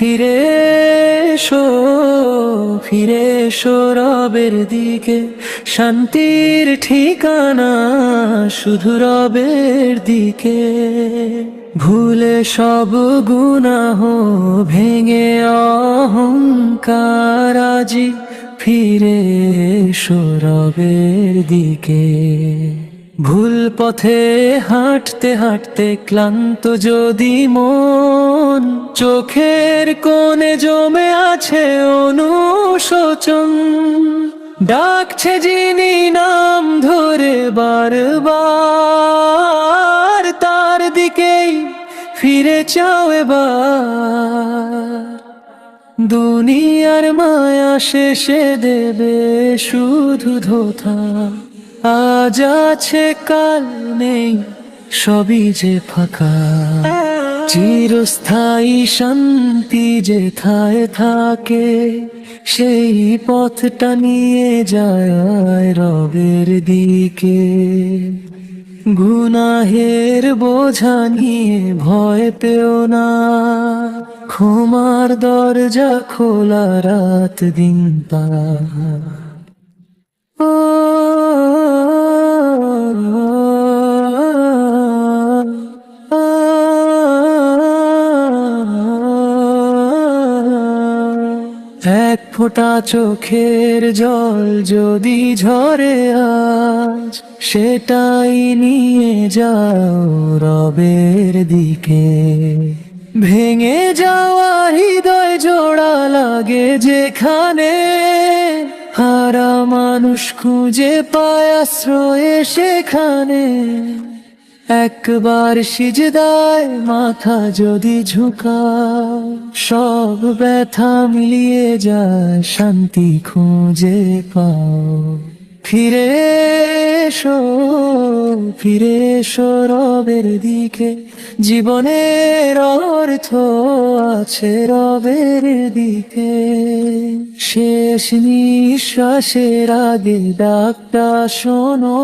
ফিরে এসো ফিরে এসো রবের দিকে। শান্তির ঠিকানা শুধু রবের দিকে। ভুলে সব গুনাহ, ভেঙে অহংকারাজি ফিরে এসো রবের দিকে। ভুল পথে হাঁটতে হাঁটতে ক্লান্ত যদি মন, চোখের কোণে জমে আছে অনুশোচন। ডাকছে যিনি নাম ধরে বারবার, তার দিকেই ফিরে চাও এবার। দুনিয়ার মায়া শেষে দেবে শুধু ধোথা। আজ আছে, কাল নেই, সবই যে ফাঁকা। চিরস্থায়ী শান্তি যে থায় থাকে, সেই পথটা নিয়ে যায় রবের দিকে। গুনাহের বোঝা নিয়ে ভয় পেও না, ক্ষমার দরজা খোলা রাত দিন পা এক ফোঁটা চোখের জল যদি ঝরে আজ, সেটাই নিয়ে যাও রবের দিকে। ভেঙে যাওয়া হৃদয় জোড়া লাগে যেখানে, হারা মানুষ খুঁজে পায় আশ্রয়ে সেখানে। একবার সিজদায় মাথা যদি ঝুঁকা সব ব্যথা মিলিয়ে যায়, শান্তি খুঁজে পাও। ফিরে এসো ফিরে এসো রবের দিকে, জীবনের অর্থ আছে রবের দিকে। শেষ নিঃশ্বাসের আগে ডাকটা শোনো,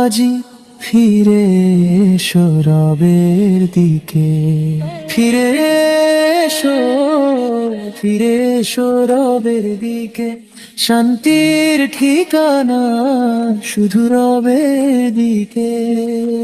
আজি ফিরে সরবের দিকে। ফিরে এসো ফিরে সরবের দিকে। শান্তির ঠিকানা শুধু রবের দিকে।